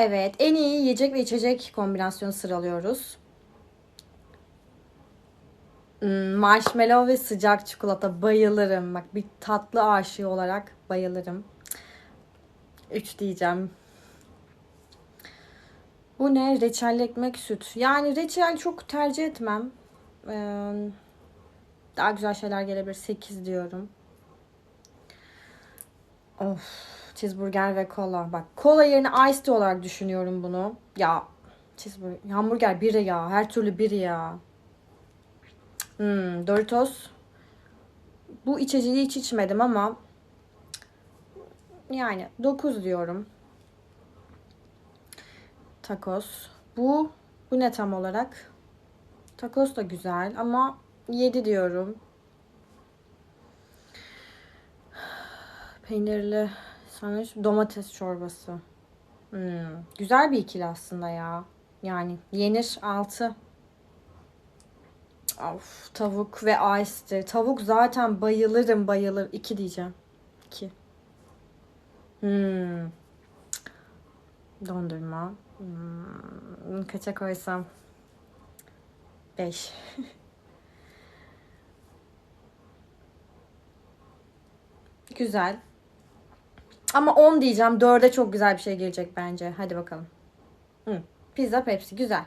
Evet, en iyi yiyecek ve içecek kombinasyonu sıralıyoruz. Hmm, marshmallow ve sıcak çikolata bayılırım. Bak bir tatlı aşığı olarak bayılırım. 3 diyeceğim. Bu ne? Reçelli ekmek süt. Yani reçel çok tercih etmem. Daha güzel şeyler gelebilir. 8 diyorum. Of. Cheeseburger ve kola. Bak kola yerine ice tea olarak düşünüyorum bunu. Ya cheeseburger, hamburger biri ya. Her türlü biri ya. Hmm, Doritos. Bu içeceği hiç içmedim ama yani 9 diyorum. Tacos. Bu bu ne tam olarak? Tacos da güzel ama 7 diyorum. Peynirli sanış domates çorbası. Hmm, güzel bir ikili aslında ya. Yani yenir 6. Of, tavuk ve ice tea. Tavuk zaten bayılırım bayılır. 2 diyeceğim. 2. Hmm. Dondurma. Hmm. Kaça koysam? 5. Güzel. Ama 10 diyeceğim. 4'e çok güzel bir şey gelecek bence. Hadi bakalım. Hı. Pizza Pepsi. Güzel.